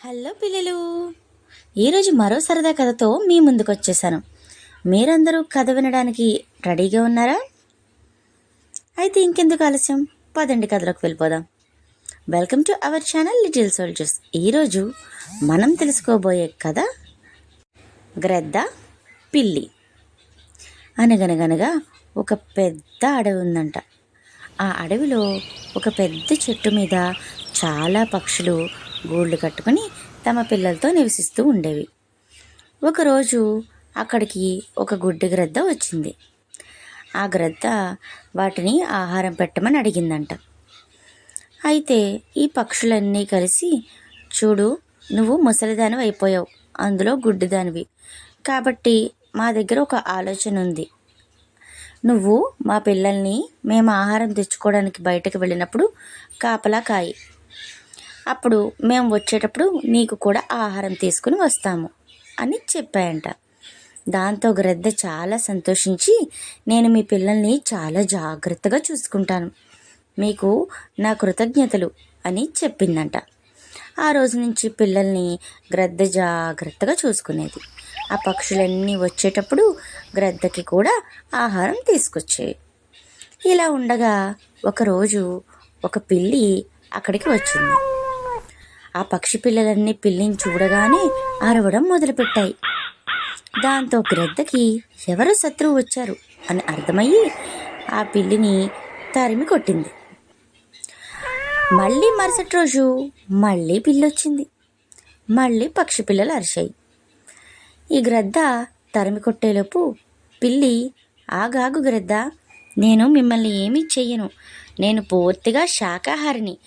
Hello పిల్లలు. ఈరోజు మరో సరదా కథతో మీ ముందుకు వచ్చేసాను మీరందరూ కథ వినడానికి రెడీగా ఉన్నారా? అయితే ఇంకెందుకు ఆలస్యం? పదండి కథలోకి వెళ్ళిపోదాం. Welcome to our channel little soldiers. ఈరోజు మనం తెలుసుకోబోయే కథ గ్రద్ద పిల్లి. అనగనగనగా ఒక పెద్ద అడవి ఉందంట. ఆ అడవిలో ఒక పెద్ద చెట్టు మీద చాలా పక్షులు గూళ్ళు కట్టుకుని తమ పిల్లలతో నివసిస్తూ ఉండేవి. ఒకరోజు అక్కడికి ఒక గుడ్డి గ్రద్ద వచ్చింది. ఆ గ్రద్ద వాటిని ఆహారం పెట్టమని అడిగిందంట. అయితే ఈ పక్షులన్నీ కలిసి చూడు నువ్వు ముసలిదానివి అయిపోయావు. అందులో గుడ్డిదానివి. కాబట్టి మా దగ్గర ఒక ఆలోచన ఉంది. నువ్వు మా పిల్లల్ని మేము ఆహారం తెచ్చుకోవడానికి బయటకు వెళ్ళినప్పుడు కాపలా కాయి. అప్పుడు మేము వచ్చేటప్పుడు నీకు కూడా ఆహారం తీసుకుని వస్తాము అని చెప్పాయంట. దాంతో గ్రద్ద చాలా సంతోషించి నేను మీ పిల్లల్ని చాలా జాగ్రత్తగా చూసుకుంటాను. మీకు నా కృతజ్ఞతలు అని చెప్పిందంట. ఆ రోజు నుంచి పిల్లల్ని గ్రద్ద జాగ్రత్తగా చూసుకునేది. ఆ పక్షులన్నీ వచ్చేటప్పుడు గ్రద్దకి కూడా ఆహారం తీసుకొచ్చేవి. ఇలా ఉండగా ఒకరోజు ఒక పిల్లి అక్కడికి వచ్చింది. ఆ పక్షి పిల్లలన్నీ పిల్లిని చూడగానే అరవడం మొదలుపెట్టాయి. దాంతో గ్రద్దకి ఎవరు శత్రువు వచ్చారు అని అర్థమయ్యి ఆ పిల్లిని తరిమి కొట్టింది. మళ్ళీ మరుసటి రోజు మళ్ళీ పిల్లొచ్చింది. మళ్ళీ పక్షి పిల్లలు అరిశాయి. ఈ గ్రద్ద తరిమి కొట్టేలోపు పిల్లి ఆగాగు గ్రద్ద నేను మిమ్మల్ని ఏమీ చెయ్యను. నేను పూర్తిగా శాకాహారిని.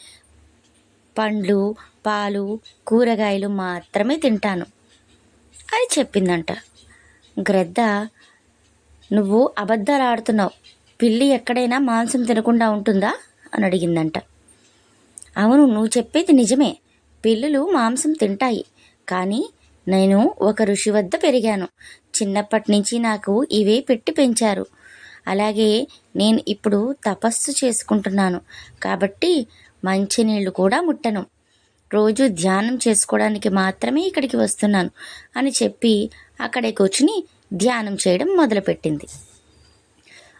పండ్లు పాలు కూరగాయలు మాత్రమే తింటాను. అని చెప్పిందంట. గ్రద్ద నువ్వు అబద్ధాలు ఆడుతున్నావు పిల్లి ఎక్కడైనా మాంసం తినకుండా ఉంటుందా? అని అడిగిందంట. అవును నువ్వు చెప్పేది నిజమే. పిల్లులు మాంసం తింటాయి. కానీ నేను ఒక ఋషి వద్ద పెరిగాను. చిన్నప్పటి నుంచి నాకు ఇవే పెట్టి పెంచారు. అలాగే నేను ఇప్పుడు తపస్సు చేసుకుంటున్నాను. కాబట్టి మంచినీళ్ళు కూడా ముట్టను. రోజు ధ్యానం చేసుకోవడానికి మాత్రమే ఇక్కడికి వస్తున్నాను అని చెప్పి అక్కడే కూర్చుని ధ్యానం చేయడం మొదలుపెట్టింది.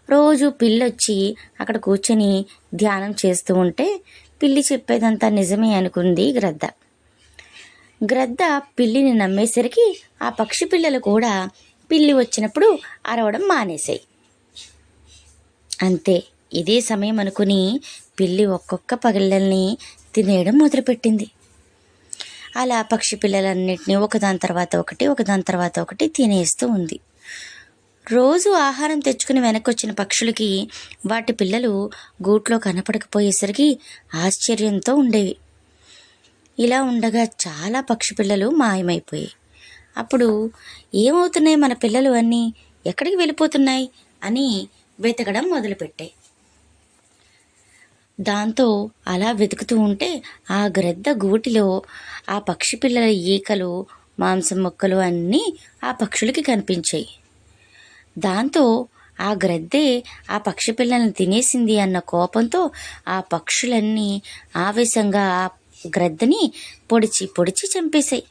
రోజు పిల్లొచ్చి అక్కడ కూర్చొని ధ్యానం చేస్తూ ఉంటే పిల్లి చెప్పేదంతా నిజమే అనుకుంది గ్రద్ద. గ్రద్ద పిల్లిని నమ్మేసరికి ఆ పక్షి పిల్లలు కూడా పిల్లి వచ్చినప్పుడు అరవడం మానేశాయి. అంతే ఇదే సమయం అనుకుని పిల్లి ఒక్కొక్క పగిళ్ళల్ని తినేయడం మొదలుపెట్టింది. అలా పక్షి పిల్లలన్నింటినీ ఒకదాని తర్వాత ఒకటి ఒకదాని తర్వాత ఒకటి తినేస్తూ ఉంది. రోజు ఆహారం తెచ్చుకుని వెనక్కి వచ్చిన పక్షులకి వాటి పిల్లలు గూట్లో కనపడకపోయేసరికి ఆశ్చర్యంతో ఉండేవి. ఇలా ఉండగా చాలా పక్షి పిల్లలు మాయమైపోయాయి. అప్పుడు ఏమవుతున్నాయి మన పిల్లలు అన్నీ? ఎక్కడికి వెళ్ళిపోతున్నాయి? అని వెతకడం మొదలుపెట్టాయి. దాంతో అలా వెతుకుతూ ఉంటే ఆ గ్రద్ద గూటిలో ఆ పక్షి పిల్లల ఈకలు మాంసం మొక్కలు అన్నీ ఆ పక్షులకి కనిపించాయి. దాంతో ఆ గ్రద్దే ఆ పక్షి పిల్లల్ని తినేసింది అన్న కోపంతో ఆ పక్షులన్నీ ఆవేశంగా ఆ గ్రద్దని పొడిచి పొడిచి చంపేశాయి.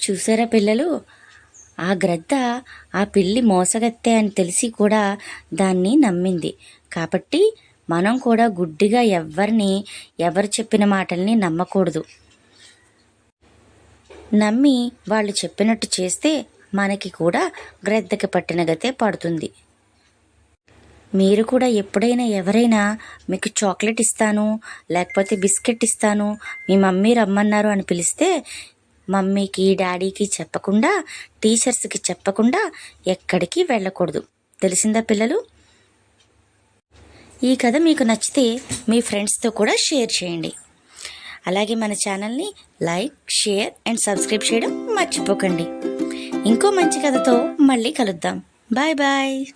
చూసారా పిల్లలు? ఆ గ్రద్ద ఆ పిల్లి మోసగత్తే అని తెలిసి కూడా దాన్ని నమ్మింది. కాబట్టి మనం కూడా గుడ్డిగా ఎవరిని ఎవరు చెప్పిన మాటల్ని నమ్మకూడదు. నమ్మి వాళ్ళు చెప్పినట్టు చేస్తే మనకి కూడా గ్రద్దకి పట్టిన గతే పడుతుంది. మీరు కూడా ఎప్పుడైనా ఎవరైనా మీకు చాక్లెట్ ఇస్తాను లేకపోతే బిస్కెట్ ఇస్తాను మీ మమ్మీ రమ్మన్నారు అని పిలిస్తే మమ్మీకి డాడీకి చెప్పకుండా టీచర్స్కి చెప్పకుండా ఎక్కడికి వెళ్ళకూడదు. తెలిసిందా పిల్లలు? ఈ కథ మీకు నచ్చితే మీ ఫ్రెండ్స్తో కూడా షేర్ చేయండి. అలాగే మన ఛానల్ని లైక్ షేర్ అండ్ సబ్స్క్రైబ్ చేయడం మర్చిపోకండి. ఇంకో మంచి కథతో మళ్ళీ కలుద్దాం. Bye bye.